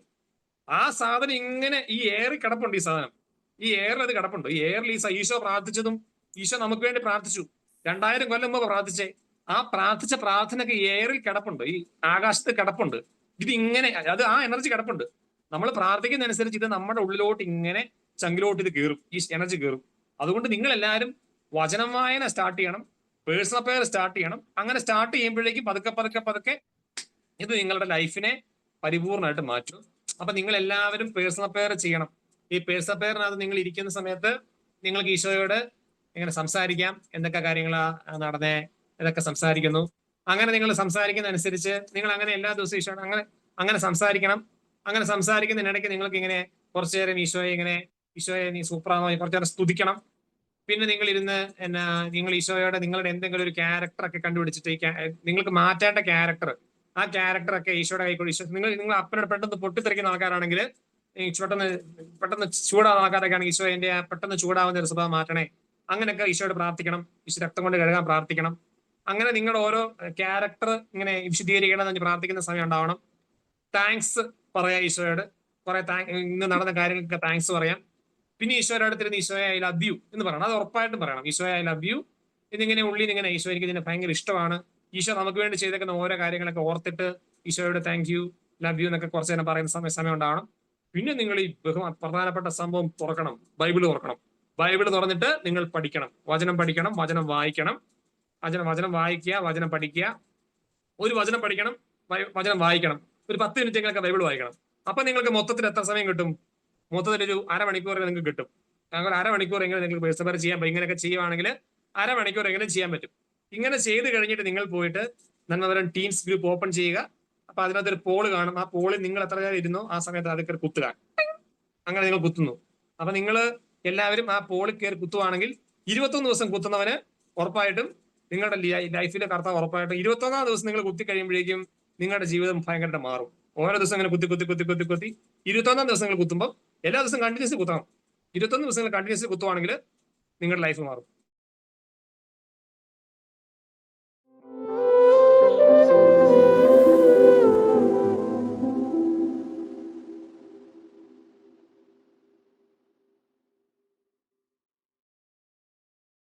ആ സാധനം ഇങ്ങനെ ഈ എയറിൽ കിടപ്പുണ്ട് ഈ സാധനം. ഈ എയറിൽ അത് കിടപ്പുണ്ട്. ഈ എയറിൽ ഈ ഈശോ പ്രാർത്ഥിച്ചതും ഈശോ നമുക്ക് വേണ്ടി പ്രാർത്ഥിച്ചു. രണ്ടായിരം കൊല്ലം മുമ്പ് പ്രാർത്ഥിച്ചേ. ആ പ്രാർത്ഥിച്ച പ്രാർത്ഥനയ്ക്ക് എയറിൽ കിടപ്പുണ്ട്. ഈ ആകാശത്ത് കിടപ്പുണ്ട്. ഇത് ഇങ്ങനെ അത് ആ എനർജി കിടപ്പുണ്ട്. നമ്മൾ പ്രാർത്ഥിക്കുന്നതനുസരിച്ച് ഇത് നമ്മുടെ ഉള്ളിലോട്ട് ഇങ്ങനെ ചങ്കിലോട്ട് ഇത് കയറും ഈ എനർജി കയറും അതുകൊണ്ട് നിങ്ങൾ എല്ലാവരും വചനം വായന സ്റ്റാർട്ട് ചെയ്യണം. പേഴ്സണൽ പെയർ സ്റ്റാർട്ട് ചെയ്യണം. അങ്ങനെ സ്റ്റാർട്ട് ചെയ്യുമ്പോഴേക്കും പതുക്കെ പതുക്കെ പതുക്കെ ഇത് നിങ്ങളുടെ ലൈഫിനെ പരിപൂർണമായിട്ട് മാറ്റും. അപ്പൊ നിങ്ങൾ എല്ലാവരും പേഴ്സണൽ പെയർ ചെയ്യണം. ഈ പേഴ്സണൽ പെയറിനകത്ത് നിങ്ങൾ ഇരിക്കുന്ന സമയത്ത് നിങ്ങൾക്ക് ഈശോയോട് എങ്ങനെ സംസാരിക്കാം. എന്തൊക്കെ കാര്യങ്ങളാ നടന്നേ? ഇതൊക്കെ സംസാരിക്കുന്നു. അങ്ങനെ നിങ്ങൾ സംസാരിക്കുന്ന അനുസരിച്ച് നിങ്ങൾ അങ്ങനെ എല്ലാ ദിവസവും ഈശോ അങ്ങനെ അങ്ങനെ സംസാരിക്കണം. അങ്ങനെ സംസാരിക്കുന്നതിനിടയ്ക്ക് നിങ്ങൾക്ക് ഇങ്ങനെ കുറച്ചു നേരം ഈശോയെ ഇങ്ങനെ ഈശോയെ നീ സൂപ്പറാണോ കുറച്ചു നേരം സ്തുതിക്കണം. പിന്നെ നിങ്ങൾ ഇരുന്ന് എന്നാ നിങ്ങൾ ഈശോയോടെ നിങ്ങളുടെ എന്തെങ്കിലും ഒരു ക്യാരക്ടറൊക്കെ കണ്ടുപിടിച്ചിട്ട് നിങ്ങൾക്ക് മാറ്റേണ്ട ക്യാരക്ടർ ആ ക്യാരക്ടറൊക്കെ ഈശോയുടെ കൈ ഈശോ നിങ്ങൾ നിങ്ങൾ അപ്പനോട് പെട്ടെന്ന് പൊട്ടിത്തെറിക്കുന്ന ആൾക്കാരാണെങ്കിൽ പെട്ടെന്ന് പെട്ടെന്ന് ചൂടാവുന്ന ആൾക്കാരൊക്കെ ആണെങ്കിൽ ഈശോ എന്റെ പെട്ടെന്ന് ചൂടാവുന്ന ഒരു സ്വഭാവം മാറ്റണേ. അങ്ങനെയൊക്കെ ഈശോയോട് പ്രാർത്ഥിക്കണം. ഈശോ രക്തം കൊണ്ട് കഴുകാൻ പ്രാർത്ഥിക്കണം. അങ്ങനെ നിങ്ങൾ ഓരോ ക്യാരക്ടർ ഇങ്ങനെ വിശദീകരിക്കണം എന്ന് പ്രാർത്ഥിക്കുന്ന സമയം ഉണ്ടാവണം. താങ്ക്സ് പറയാം ഈശോയോട്. കുറെ ഇന്ന് നടന്ന കാര്യങ്ങൾക്ക് താങ്ക്സ് പറയാം. പിന്നെ ഈശോയുടെ അടുത്തിരുന്ന് ഈശോയെ ഐ ലവ് യു എന്ന് പറയണം. അത് ഉറപ്പായിട്ടും പറയണം. ഈശോയെ ഐ ലവ് യു ഇതിങ്ങനെ ഉള്ളിൽ ഇങ്ങനെ ഈശോ എനിക്ക് ഇതിനെ ഭയങ്കര ഇഷ്ടമാണ്. ഈശോ നമുക്ക് വേണ്ടി ചെയ്തേക്കുന്ന ഓരോ കാര്യങ്ങളൊക്കെ ഓർത്തിട്ട് ഈശോയോട് താങ്ക് യു ലവ് യു എന്നൊക്കെ കുറച്ച് നേരം പറയുന്ന സമയം സമയം ഉണ്ടാവണം. പിന്നെ നിങ്ങൾ ഈ ബഹു പ്രധാനപ്പെട്ട സംഭവം തുറക്കണം. ബൈബിൾ തുറക്കണം. ബൈബിൾ തുറന്നിട്ട് നിങ്ങൾ പഠിക്കണം. വചനം പഠിക്കണം. വചനം വായിക്കണം. വചനം വചനം വായിക്കുക വചനം പഠിക്കുക. ഒരു വചനം പഠിക്കണം വചനം വായിക്കണം. ഒരു പത്ത് മിനിറ്റെങ്കിലൊക്കെ ബൈബിൾ വായിക്കണം. അപ്പൊ നിങ്ങൾക്ക് മൊത്തത്തിൽ എത്ര സമയം കിട്ടും? മൊത്തത്തിൽ ഒരു അരമണിക്കൂർ നിങ്ങൾക്ക് കിട്ടും. ഒരു അരമണിക്കൂർ എങ്കിലും നിങ്ങൾക്ക് പേഴ്സണൽ ചെയ്യാൻ ഇങ്ങനെയൊക്കെ ചെയ്യുവാണെങ്കിൽ അരമണിക്കൂർ എങ്കിലും ചെയ്യാൻ പറ്റും. ഇങ്ങനെ ചെയ്ത് കഴിഞ്ഞിട്ട് നിങ്ങൾ പോയിട്ട് നന്മതരം ടീംസ് ഗ്രൂപ്പ് ഓപ്പൺ ചെയ്യുക. അപ്പൊ അതിനകത്ത് ഒരു പോൾ കാണും. ആ പോളിൽ നിങ്ങൾ എത്ര നേരം ഇരുന്നോ? ആ സമയത്ത് അത് കയറി കുത്തുക. അങ്ങനെ നിങ്ങൾ കുത്തുന്നു. അപ്പൊ നിങ്ങൾ എല്ലാവരും ആ പോളിൽ കയറി കുത്തുവാണെങ്കിൽ ഇരുപത്തൊന്ന് ദിവസം കുത്തുന്നവന് ഉറപ്പായിട്ടും നിങ്ങളുടെ ലൈഫിലെ കർത്താവ് ഉറപ്പായിട്ടും ഇരുപത്തൊന്നാം ദിവസം നിങ്ങൾ കുത്തി കഴിയുമ്പോഴേക്കും നിങ്ങളുടെ ജീവിതം ഭയങ്കരമായിട്ട് മാറും. ഓരോ ദിവസം ഇങ്ങനെ കുത്തി കുത്തി കുത്തി കുത്തി കുത്തി ഇരുപത്തൊന്നാം ദിവസം കുത്തുമ്പോൾ എല്ലാ ദിവസവും കണ്ടിന്യൂസ് കുത്തണം. ഇരുപത്തൊന്ന് ദിവസങ്ങൾ കണ്ടിന്യൂസ് കുത്തുവാണെങ്കിൽ നിങ്ങളുടെ ലൈഫ് മാറും.